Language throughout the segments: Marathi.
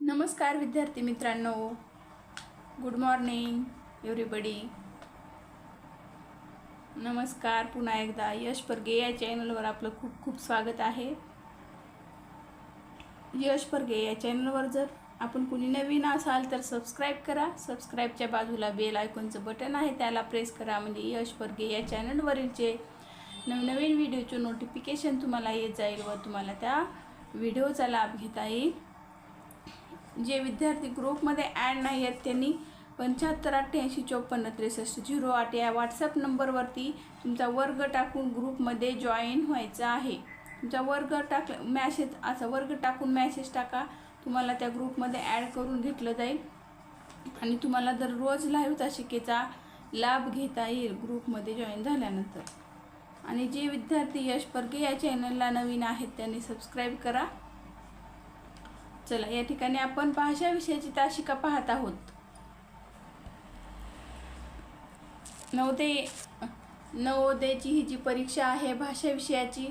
नमस्कार विद्यार्थी मित्रांनो. गुड मॉर्निंग एव्हरीबडी नमस्कार पुन्हा एकदा. यश परगे या चॅनलवर आपलं खूप खूप स्वागत आहे. यश परगे या चॅनलवर जर आपण कुणी नवीन असाल तर सबस्क्राईब करा. सबस्क्राईबच्या बाजूला बेल आयकॉनचं बटन आहे. त्याला प्रेस करा. म्हणजे यश परगे या चॅनलवरीलचे नवनवीन व्हिडिओचे नोटिफिकेशन तुम्हाला येत जाईल व तुम्हाला त्या व्हिडिओचा लाभ घेता येईल. जे विद्यार्थी ग्रुपमध्ये ॲड नाही आहेत त्यांनी पंच्याहत्तर अठ्ठ्याऐंशी चौपन्न त्रेसष्ट झिरो आठ या व्हॉट्सअप नंबरवरती तुमचा वर्ग टाकून ग्रुपमध्ये जॉईन व्हायचा आहे. तुमचा वर्ग टाक मॅसेज असा वर्ग टाकून मॅसेज टाका. तुम्हाला त्या ग्रुपमध्ये ॲड करून घेतलं जाईल. आणि तुम्हाला दररोज लाईव्ह तासिकेचा लाभ घेता येईल ग्रुपमध्ये जॉईन झाल्यानंतर. आणि जे विद्यार्थी यश परगे या चॅनलला नवीन आहेत त्यांनी सबस्क्राईब करा. चला या ठिकाणी आपण भाषा विषयाची ताशिका पाहत आहोत? नवोदय नवोदयची ही जी परीक्षा आहे भाषा विषयाची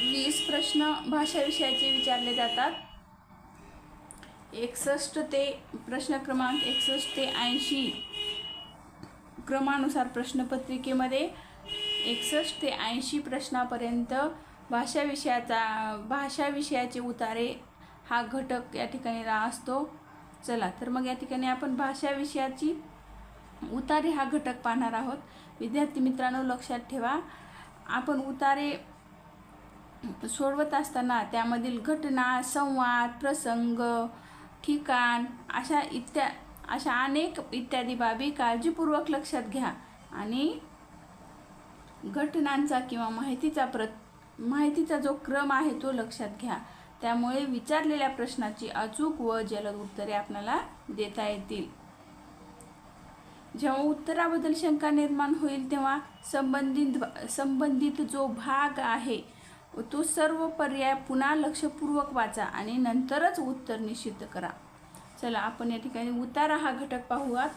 वीस प्रश्न भाषा विषयाचे विचारले जातात. एकसष्ट ते प्रश्न क्रमांक एकसष्ट ते ऐंशी क्रमानुसार प्रश्नपत्रिकेमध्ये एकसष्ट ते ऐंशी प्रश्नापर्यंत भाषा विषयाचा भाषा विषयाचे उतारे हा घटक या ठिकाणी रा असतो. चला तर मग या ठिकाणी आपण भाषा विषयाची उतारे हा घटक पाहणार आहोत. विद्यार्थी मित्रांनो लक्षात ठेवा. आपण उतारे सोडवत असताना त्यामधील घटना संवाद प्रसंग ठिकाण अशा इत्या अशा अनेक इत्यादी बाबी काळजीपूर्वक लक्षात घ्या. आणि घटनांचा किंवा माहितीचा प्र माहितीचा जो क्रम आहे तो लक्षात घ्या. त्यामुळे विचारलेल्या प्रश्नाची अचूक व जलद उत्तरे आपल्याला देता येतील. जेव्हा उत्तराबद्दल शंका निर्माण होईल तेव्हा संबंधित संबंधित जो भाग आहे तो सर्व पर्याय पुन्हा लक्षपूर्वक वाचा आणि नंतरच उत्तर निश्चित करा. चला आपण या ठिकाणी उतारा हा घटक पाहूयात.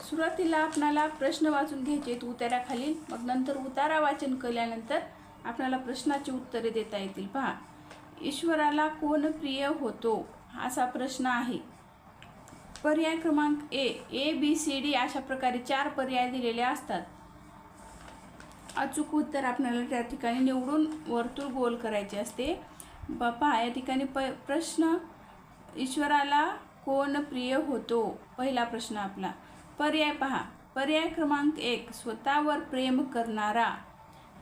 सुरुवातीला आपणाला प्रश्न वाचून घ्यायचे आहेत उताराखालील मग नंतर उतारा वाचन केल्यानंतर आपल्याला प्रश्नाची उत्तरे देता येतील. पहा ईश्वराला कोण प्रिय होतो असा प्रश्न आहे. पर्याय क्रमांक ए ए बी सी डी अशा प्रकारे चार पर्याय दिलेले असतात. अचूक उत्तर आपल्याला त्या ठिकाणी निवडून वर्तुळ गोल करायचे असते. पहा या ठिकाणी प प्रश्न ईश्वराला कोण प्रिय होतो? पहिला प्रश्न आपला. पर्याय पहा. पर्याय क्रमांक एक स्वतःवर प्रेम करणारा.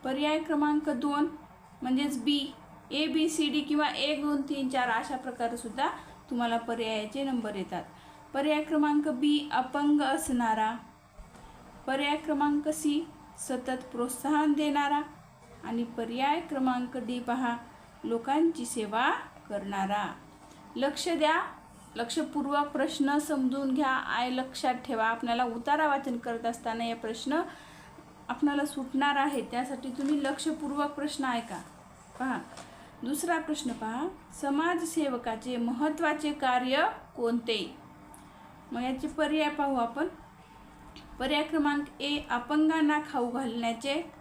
पर्याय क्रमांक दोन म्हणजेच बी ए बी सी डी किंवा एक दोन तीन चार अशा प्रकारसुद्धा तुम्हाला पर्यायाचे नंबर येतात. पर्याय क्रमांक बी अपंग असणारा. पर्याय क्रमांक सी सतत प्रोत्साहन देणारा. आणि पर्याय क्रमांक डी पहा लोकांची सेवा करणारा. लक्ष द्या लक्षपूर्वक प्रश्न समजून घ्या. आय लक्षात ठेवा. आपल्याला उतारा वाचन करत असताना या प्रश्न आपणाला सुटणार आहे त्यासाठी तुम्ही लक्षपूर्वक प्रश्न ऐका. पहा. दुसरा प्रश्न पहा. समाजसेवकाचे महत्त्वाचे कार्य कोणते? मग याचे पर्याय पाहू आपण. पर्याय क्रमांक ए अपंगांना खाऊ घालण्याचे.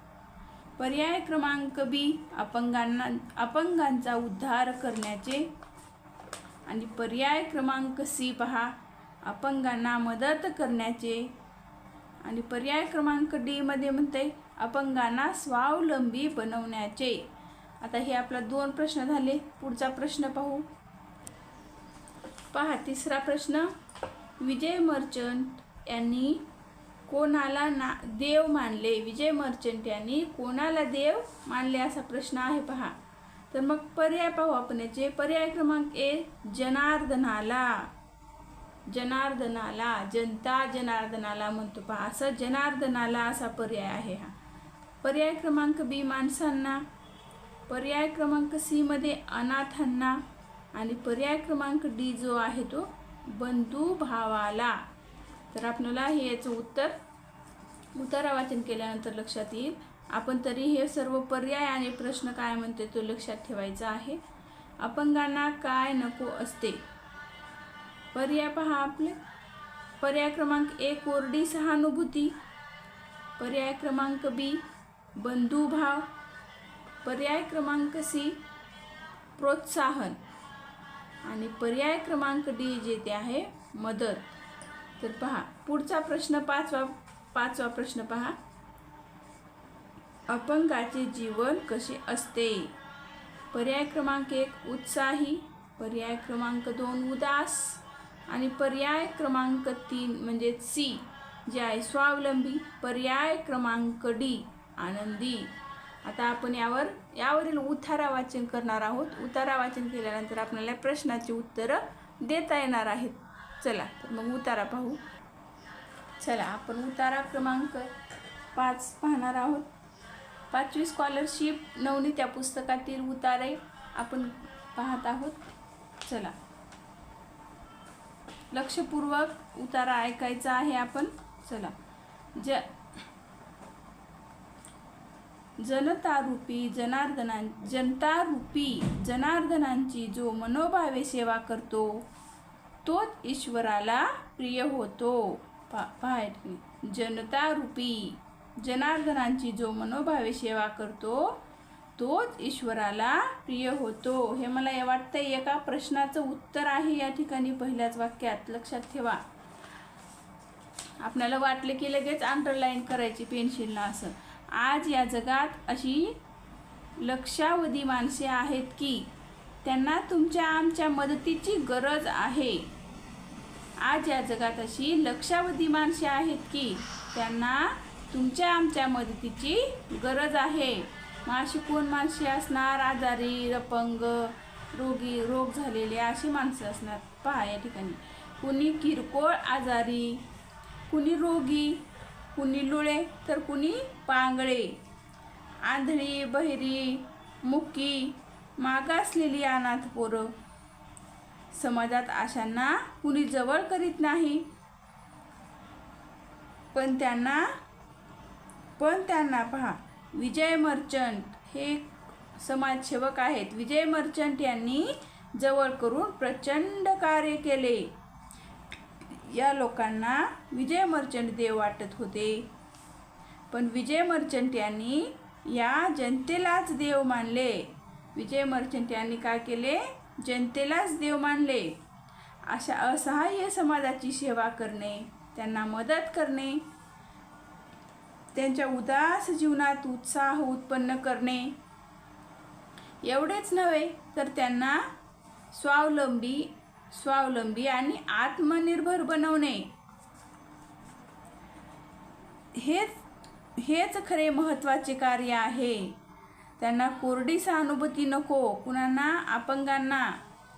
पर्याय क्रमांक बी अपंगांना अपंगांचा उद्धार करण्याचे. आणि पर्याय क्रमांक सी पहा. अपंगांना मदत करण्याचे. आणि पर्याय क्रमांक डीमध्ये म्हणते अपंगांना स्वावलंबी बनवण्याचे. आता हे आपला दोन प्रश्न झाले. पुढचा प्रश्न पाहू. पहा तिसरा प्रश्न. विजय मर्चंट यांनी कोणाला ना देव मानले? विजय मर्चंट यांनी कोणाला देव मानले? असा प्रश्न आहे पहा. तर मग पर्याय पाहू आपण याचे. पर्याय क्रमांक ए जनार्दनाला. जनार्दनाला जनता जनार्दनाला म्हणतो पहा. असं जनार्दनाला असा पर्याय आहे हा. पर्याय क्रमांक बी माणसांना. पर्याय क्रमांक सीमध्ये अनाथांना. आणि पर्याय क्रमांक डी जो आहे तो बंधू भावाला तर आपल्याला हे याचं उत्तर उतारा वाचन केल्यानंतर लक्षात येईल. आपण तरी हे सर्व पर्याय आणि प्रश्न काय म्हणते तो लक्षात ठेवायचा आहे. अपंगांना काय नको असते? पर्याय पहा आपले. पर्याय क्रमांक एक कोरडी सहानुभूती. पर्याय क्रमांक बी बंधुभाव पर्याय क्रमांक सी प्रोत्साहन. आणि पर्याय क्रमांक डी जे ते आहे मदत. तर पहा पुढचा प्रश्न पाचवा पाचवा प्रश्न पहा. अपंगाचे जीवन कसे असते? पर्याय क्रमांक एक उत्साही. पर्याय क्रमांक दोन उदास. आणि पर्याय क्रमांक तीन म्हणजे सी जे आहे स्वावलंबी पर्याय क्रमांक डी आनंदी. आता आपण यावर यावरील उतारा वाचन करणार आहोत. उतारा वाचन केल्यानंतर आपल्याला प्रश्नाची उत्तरं देता येणार आहेत. चला तर मग उतारा पाहू. चला आपण उतारा क्रमांक पाच पाहणार आहोत. पाचवी स्कॉलरशिप नवनीत्या पुस्तकातील उतारे आपण पाहत आहोत. चला. लक्षपूर्वक उतारा ऐकायचा आहे आपण. चला. ज जनतारूपी जनार्दनां जनतारूपी जनार्दनांची जो मनोभावे सेवा करतो तोच ईश्वराला प्रिय होतो. पा पाहाय जनतारूपी जनार्दनांची जो मनोभावे सेवा करतो तोच ईश्वराला प्रिय होतो. हे मला हे वाटतं एका प्रश्नाचं उत्तर आहे या ठिकाणी पहिल्याच वाक्यात. लक्षात ठेवा. आपल्याला वाटले की लगेच अंडरलाईन करायची पेन्सिलला असं. आज या जगात अशी लक्षावधी माणसे आहेत की त्यांना तुमच्या आमच्या मदतीची गरज आहे. आज या जगात अशी लक्षावधी माणसे आहेत की त्यांना तुमच्या आमच्या मदतीची गरज आहे. माशी कोण माणसे असणार? आजारी अपंग रोगी रोग झालेले अशी माणसं असणार. पहा या ठिकाणी. कुणी किरकोळ आजारी कुणी रोगी कुणी लुळे तर कुणी पांगळे. आंधळी बहिरी मुकी मागासलेली अनाथ पोरं. समाजात अशांना कुणी जवळ करीत नाही. पण त्यांना पण त्यांना पहा. विजय मर्चंट हे समाजसेवक आहेत. विजय मर्चंट यांनी जवळ करून प्रचंड कार्य केले. या लोकांना विजय मर्चंट देव वाटत होते. पण विजय मर्चंट यांनी या जनतेलाच देव मानले. विजय मर्चंट यांनी काय केले? जनतेलाच देव मानले. अशा असहाय्य समाजाची सेवा करणे त्यांना मदत करणे त्यांच्या उदास जीवनात उत्साह उत्पन्न करणे. एवढेच नव्हे तर त्यांना स्वावलंबी स्वावलंबी आणि आत्मनिर्भर बनवणे. हेच हेच खरे महत्त्वाचे कार्य आहे. त्यांना कोरडी सहानुभूती नको कुणांना अपंगांना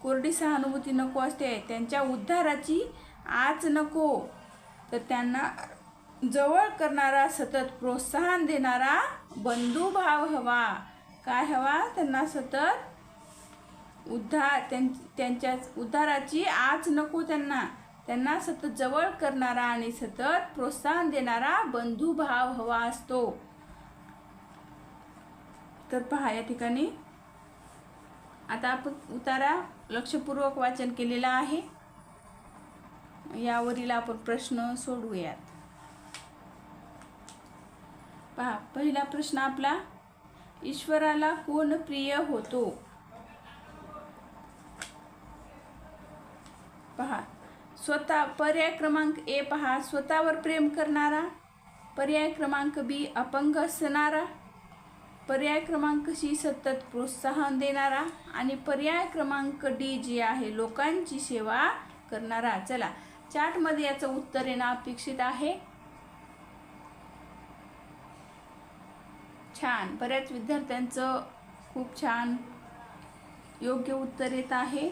कोरडी सहानुभूती नको असते त्यांच्या उद्धाराची आच नको. तर त्यांना जवळ करणारा सतत प्रोत्साहन देणारा बंधुभाव हवा. काय हवा? त्यांना सतत उद्धार त्यां त्यांच्या उद्धाराची आज नको त्यांना. त्यांना सतत जवळ करणारा आणि सतत प्रोत्साहन देणारा बंधुभाव हवा असतो. तर पहा या ठिकाणी. आता आपण उतारा लक्षपूर्वक वाचन केलेला आहे. यावरील आपण प्रश्न सोडवूयात. पहा पहिला प्रश्न आपला ईश्वराला कोण प्रिय होतो? पहा स्वतः पर्याय क्रमांक ए पहा स्वतःवर प्रेम करणारा पर्याय क्रमांक बी अपंग असणारा पर्याय क्रमांक सी सतत प्रोत्साहन देणारा आणि पर्याय क्रमांक डी जे आहे लोकांची सेवा करणारा. चला चार्टमध्ये याचं उत्तर येणं अपेक्षित आहे. छान. बऱ्याच विद्यार्थ्यांचं खूप छान योग्य उत्तर येत आहे.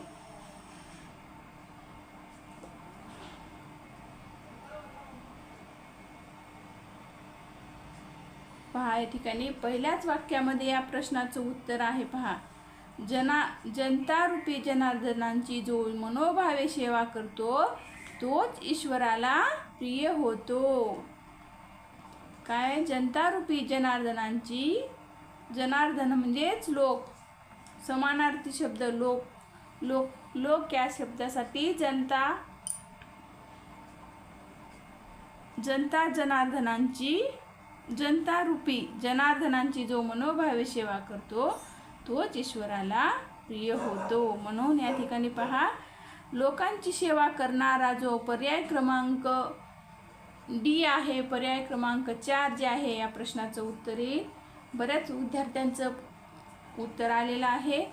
पहा या ठिकाणी पहिल्याच वाक्यामध्ये या प्रश्नाचं उत्तर आहे पहा. जना जनता रूपी जनार्दनांची जो मनोभावे सेवा करतो तोच ईश्वराला प्रिय होतो. काय? जनतारूपी जनार्दनांची जनार्दन म्हणजेच लोक. समानार्थी शब्द लोक. लोक लोक या शब्दासाठी जनता जनता जनार्दनांची जनतारूपी जनार्दनांची जो मनोभावे सेवा करतो तोच ईश्वराला प्रिय होतो. म्हणून या ठिकाणी पहा लोकांची सेवा करणारा जो पर्याय क्रमांक डी आहे पर्याय क्रमांक चार जे आहे या प्रश्नाचं उत्तर येईल बऱ्याच विद्यार्थ्यांचं उत्तर आलेलं आहे.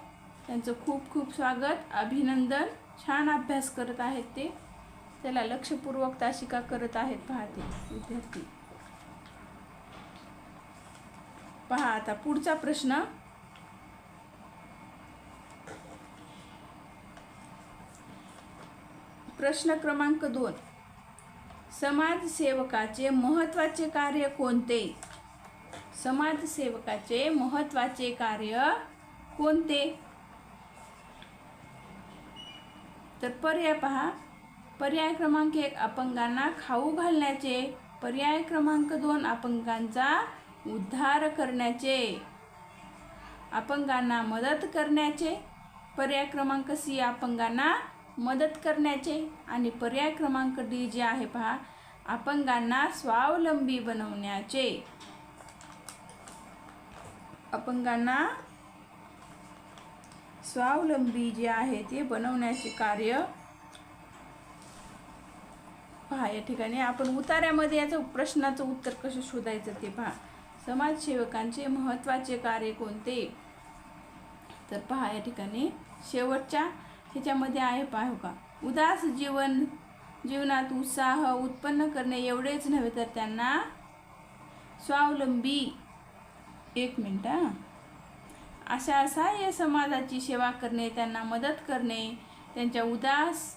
त्यांचं खूप खूप स्वागत अभिनंदन. छान अभ्यास करत आहेत ते. त्याला लक्षपूर्वक ताशिका करत आहेत पाहते विद्यार्थी. पहा आता पुढचा प्रश्न. प्रश्न क्रमांक दोन. समाजसेवकाचे महत्त्वाचे कार्य कोणते? समाजसेवकाचे महत्त्वाचे कार्य कोणते? तर पर्याय पहा. पर्याय क्रमांक एक अपंगांना खाऊ घालण्याचे. पर्याय क्रमांक दोन अपंगांचा उद्धार करण्याचे. अपंगांना मदत करण्याचे. पर्याय क्रमांक सी अपंगांना मदत करण्याचे आणि पर्याय क्रमांक डी जे आहे पहा अपंगांना स्वावलंबी बनवण्याचे. अपंगांना स्वावलंबी जे आहे ते बनवण्याचे कार्य पहा या ठिकाणी आपण उतार्यामध्ये याचं प्रश्नाचं उत्तर कसं शोधायचं ते पहा. समाजसेवकांचे महत्त्वाचे कार्य कोणते? तर पहा या ठिकाणी शेवटच्या ह्याच्यामध्ये आहे पाहू का. उदास जीवन जीवनात उत्साह उत्पन्न करणे एवढेच नव्हे तर त्यांना स्वावलंबी. एक मिनिट हां. अशा असहाय्य समाजाची सेवा करणे त्यांना मदत करणे त्यांच्या उदास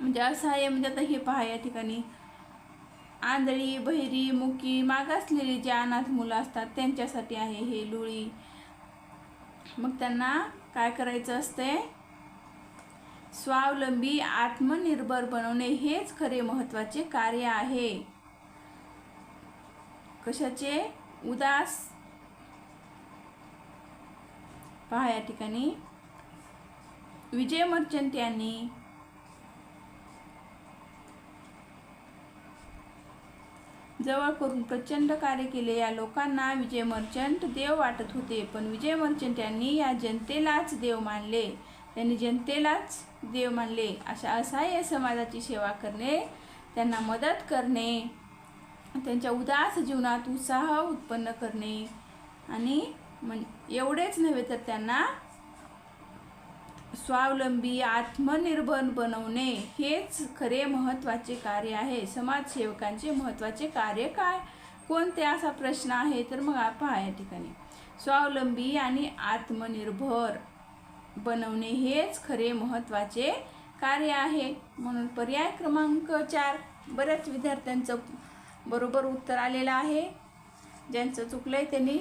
म्हणजे असहाय्य म्हणजे आता हे पहा या ठिकाणी. आंधळी बहिरी मुकी मागासलेली जे अनाथ मुलं असतात त्यांच्यासाठी आहे हे लुळी. मग त्यांना काय करायचं असते स्वावलंबी आत्मनिर्भर बनवणे हेच खरे महत्त्वाचे कार्य आहे. कशाचे? उदास. पहा या ठिकाणी. विजय मर्चंट यांनी जवळ करून प्रचंड कार्य केले. या लोकांना विजय मर्चंट देव वाटत होते पण विजय मर्चंट यांनी या जनतेलाच देव मानले. त्यांनी जनतेलाच देव मानले. अशा असहाय्य समाजाची सेवा करणे त्यांना मदत करणे त्यांच्या उदास जीवनात उत्साह उत्पन्न करणे. आणि म्हण एवढेच नव्हे तर त्यांना स्वावलंबी आत्मनिर्भर बनवणे हेच खरे महत्त्वाचे कार्य आहे. समाजसेवकांचे महत्त्वाचे कार्य काय? कोणते? असा प्रश्न आहे. तर मग पहा या ठिकाणी. स्वावलंबी आणि आत्मनिर्भर बनवणे हेच खरे महत्त्वाचे कार्य आहे. म्हणून पर्याय क्रमांक चार बऱ्याच विद्यार्थ्यांचं बरोबर उत्तर आलेलं आहे. ज्यांचं चुकलं आहे त्यांनी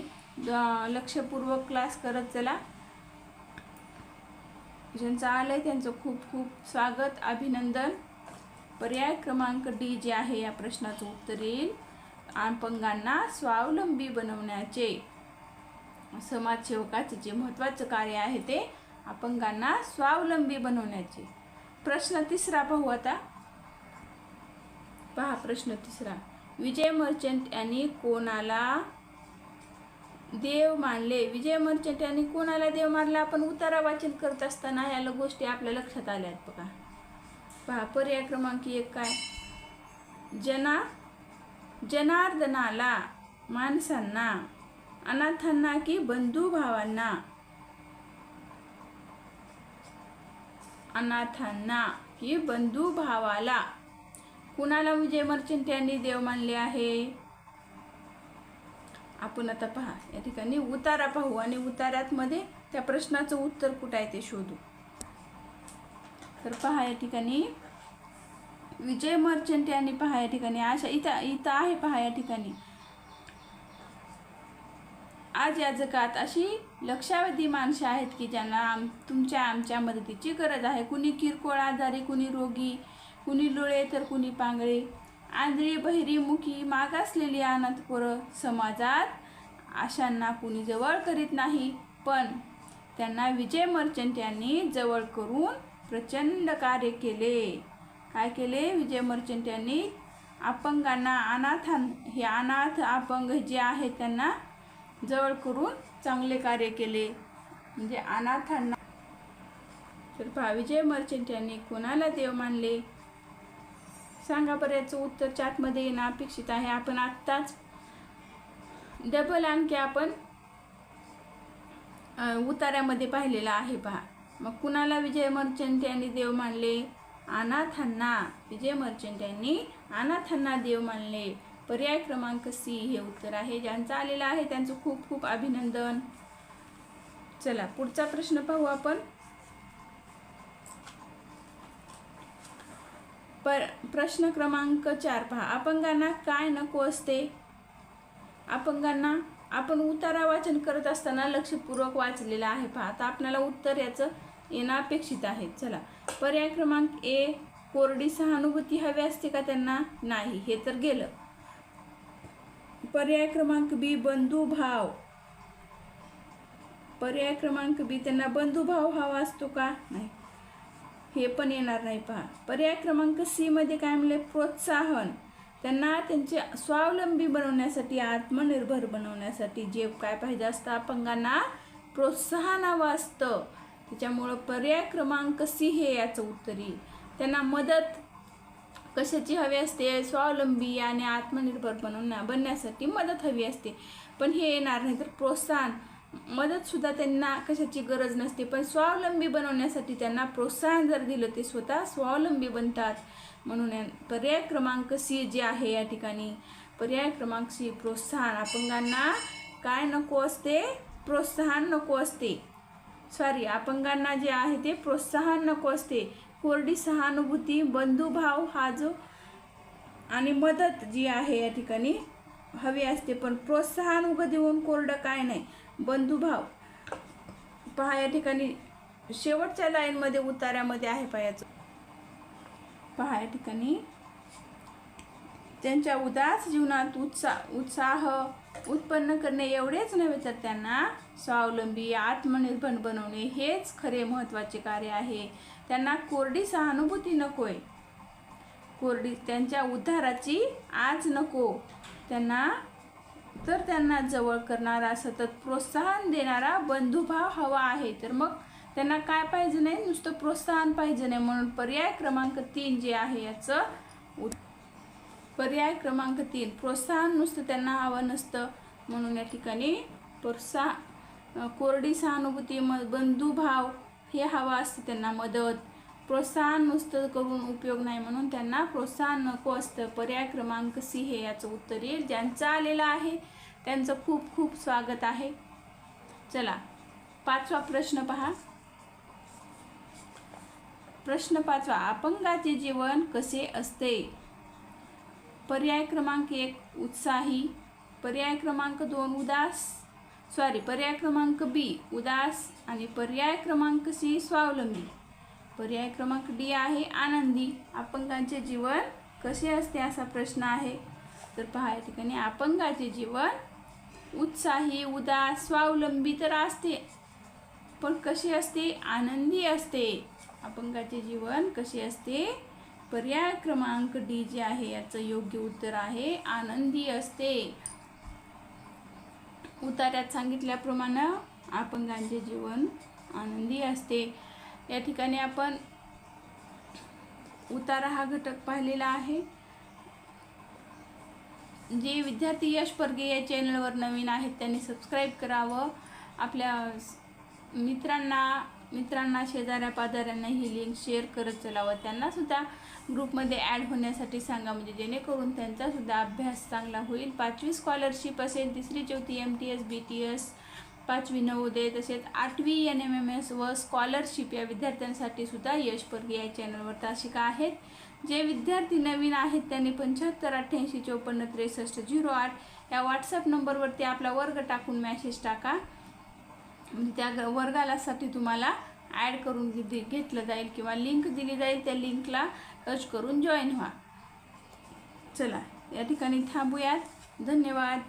लक्षपूर्वक क्लास करत चला. ज्यांचं आलं आहे त्यांचं खूप खूप स्वागत अभिनंदन. पर्याय क्रमांक डी जे आहे या प्रश्नाचं उत्तर येईल. अपंगांना स्वावलंबी बनवण्याचे समाजसेवकाचे जे महत्त्वाचं कार्य आहे ते अपंगांना स्वावलंबी बनवण्याचे. प्रश्न तिसरा पाहू आता. पहा प्रश्न तिसरा. विजय मर्चंट यांनी कोणाला देव मानले? विजय मर्चंट यांनी कोणाला देव मानला? आपण उतारा वाचन करत असताना याला गोष्टी आपल्या लक्षात आल्या आहेत बघा. पहा पर्याय क्रमांक एक काय? जना जनार्दनाला माणसांना अनाथांना की बंधू भावांना? अनाथांना की बंधुभावाला कुणाला विजय मर्चंट यांनी देव मानले आहे? आपण आता पहा या ठिकाणी उतारा पाहू आणि उतारात मध्ये त्या प्रश्नाचं उत्तर कुठं आहे ते शोधू. तर पहा या ठिकाणी विजय मर्चंट यांनी पहा या ठिकाणी अशा इथं इथं आहे पहा या ठिकाणी. आज या जगात अशी लक्षावधी माणसं आहेत की ज्यांना आम तुमच्या आमच्या मदतीची गरज आहे. कुणी किरकोळ आजारी कुणी रोगी कुणी लुळे तर कुणी पांगळे. आंधळी बहिरी मुखी मागासलेली अनाथ पोरं समाजात अशांना कुणी जवळ करीत नाही. पण त्यांना विजय मर्चंट यांनी जवळ करून प्रचंड कार्य केले. काय केले? विजय मर्चंट यांनी? अपंगांना अनाथां हे अनाथ अपंग जे आहेत त्यांना जवळ करून चांगले कार्य केले. म्हणजे अनाथांना तर पहा विजय मर्चंट यांनी कोणाला देव मानले? सांगा बरं याचं उत्तर चॅटमध्ये येणं अपेक्षित आहे. आपण आत्ताच डबल आणखी आपण अ, उतार्यामध्ये पाहिलेला आहे पहा. मग कुणाला विजय मर्चंट यांनी देव मानले? अनाथांना. विजय मर्चंट यांनी अनाथांना देव मानले. पर्याय क्रमांक सी हे उत्तर आहे. ज्यांचं आलेलं आहे त्यांचं खूप खूप अभिनंदन. चला पुढचा प्रश्न पाहू आपण. पर प्रश्न क्रमांक चार पहा. अपंगांना काय नको असते? अपंगांना आपण उतारा वाचन करत असताना लक्षपूर्वक वाचलेलं आहे पहा. आता आपल्याला उत्तर याचं येणं अपेक्षित आहे. चला पर्याय क्रमांक ए कोरडी सहानुभूती हवी असते का त्यांना? नाही. हे तर गेलं. पर्याय क्रमांक बी बंधुभाव पर्याय क्रमांक बी त्यांना बंधुभाव हवा असतो का? नाही. हे पण येणार नाही पहा. पर्याय क्रमांक सी मध्ये काय म्हणले? प्रोत्साहन. त्यांना त्यांचे स्वावलंबी बनवण्यासाठी आत्मनिर्भर बनवण्यासाठी जे काय पाहिजे असतं अपंगांना प्रोत्साहन हवं असतं. त्याच्यामुळं पर्याय क्रमांक सी हे याचं उत्तर येईल. त्यांना मदत कशाची हवी असते? स्वावलंबी आणि आत्मनिर्भर बनवण्या बनण्यासाठी मदत हवी असते. पण हे येणार नाही तर प्रोत्साहन. मदतसुद्धा त्यांना कशाची गरज नसते. पण स्वावलंबी बनवण्यासाठी त्यांना प्रोत्साहन जर दिलं ते स्वतः स्वावलंबी बनतात. म्हणून पर्याय क्रमांक सी जे आहे या ठिकाणी. पर्याय क्रमांक सी प्रोत्साहन. अपंगांना काय नको असते? प्रोत्साहन नको असते. सॉरी अपंगांना जे आहे ते प्रोत्साहन नको असते. कोरडी सहानुभूती बंधुभाव हा जो आणि मदत जी आहे या ठिकाणी हवी असते. पण प्रोत्साहन उगं देऊन कोरडं काय नाही. बंधुभाव. पहा या ठिकाणी शेवटच्या लाईनमध्ये उतार्यामध्ये आहे पायाचं पहा या ठिकाणी. त्यांच्या उदास जीवनात उत्साह उत्साह उत्पन्न करणे एवढेच नव्हे तर त्यांना स्वावलंबी आत्मनिर्भर बनवणे हेच खरे महत्त्वाचे कार्य आहे. त्यांना कोरडी सहानुभूती नकोय. कोरडी त्यांच्या उद्धाराची आज नको. त्यांना तर त्यांना जवळ करणारा सतत प्रोत्साहन देणारा बंधुभाव हवा आहे. तर मग त्यांना काय पाहिजे नाही? नुसतं प्रोत्साहन पाहिजे नाही. म्हणून पर्याय क्रमांक तीन जे आहे याचं उत- पर्याय क्रमांक तीन प्रोत्साहन नुसतं त्यांना हवं नसतं. म्हणून या ठिकाणी प्रोत्साह कोरडी सहानुभूती म बंधुभाव हे हवा असतं त्यांना मदत. प्रोत्साहन नुसतं करून उपयोग नाही म्हणून त्यांना प्रोत्साहन नको असतं. पर्याय क्रमांक सी हे याचं उत्तर येईल. ज्यांचं आलेलं आहे त्यांचं खूप खूप स्वागत आहे. चला पाचवा प्रश्न पहा. प्रश्न पाचवा अपंगाचे जीवन कसे असते? पर्याय क्रमांक एक उत्साही. पर्याय क्रमांक दोन उदास. सॉरी पर्याय क्रमांक बी उदास आणि पर्याय क्रमांक सी स्वावलंबी. पर्याय क्रमांक डी आहे आनंदी. अपंगांचे जीवन कसे असते असा प्रश्न आहे. तर पहा या ठिकाणी अपंगाचे जीवन उत्साही उदास स्वावलंबी तर असते पण कशी असते? आनंदी असते. अपंगाचे जीवन कसे असते? पर्याय क्रमांक डी जे आहे याचं योग्य उत्तर आहे आनंदी असते. उतार्यात सांगितल्याप्रमाणे अपंगांचे जीवन आनंदी असते. या ठिकाणी आपण उतारा हा घटक पाहिलेला आहे. जे विद्यार्थी यश परगे या चॅनलवर नवीन आहेत त्यांनी सबस्क्राईब करावं. आपल्या मित्रांना मित्रांना शेजाऱ्या पाजाऱ्यांना ही लिंक शेअर करत चलावं. त्यांनासुद्धा ग्रुपमध्ये ॲड होण्यासाठी सांगा म्हणजे जेणेकरून त्यांचासुद्धा अभ्यास चांगला होईल. पाचवी स्कॉलरशिप असेल तिसरी चौथी M T S B T S पाचवी नवोदय तसेच आठवी एन एम एम एस व स्कॉलरशिप या विद्यार्थ्यांसाठी सुद्धा यश परगी या चॅनलवर तासिका आहेत. जे विद्यार्थी नवीन आहेत त्यांनी पंच्याहत्तर अठ्ठ्याऐंशी चोपन्न त्रेसष्ट झिरो आठ या व्हॉट्सअप नंबरवरती आपला वर्ग टाकून मॅसेज टाका. म्हणजे त्या ग- वर्गालासाठी तुम्हाला ॲड करून घेतलं जाईल किंवा लिंक दिली जाईल. त्या लिंकला टच करून जॉईन व्हा. चला या ठिकाणी थांबूयात. धन्यवाद.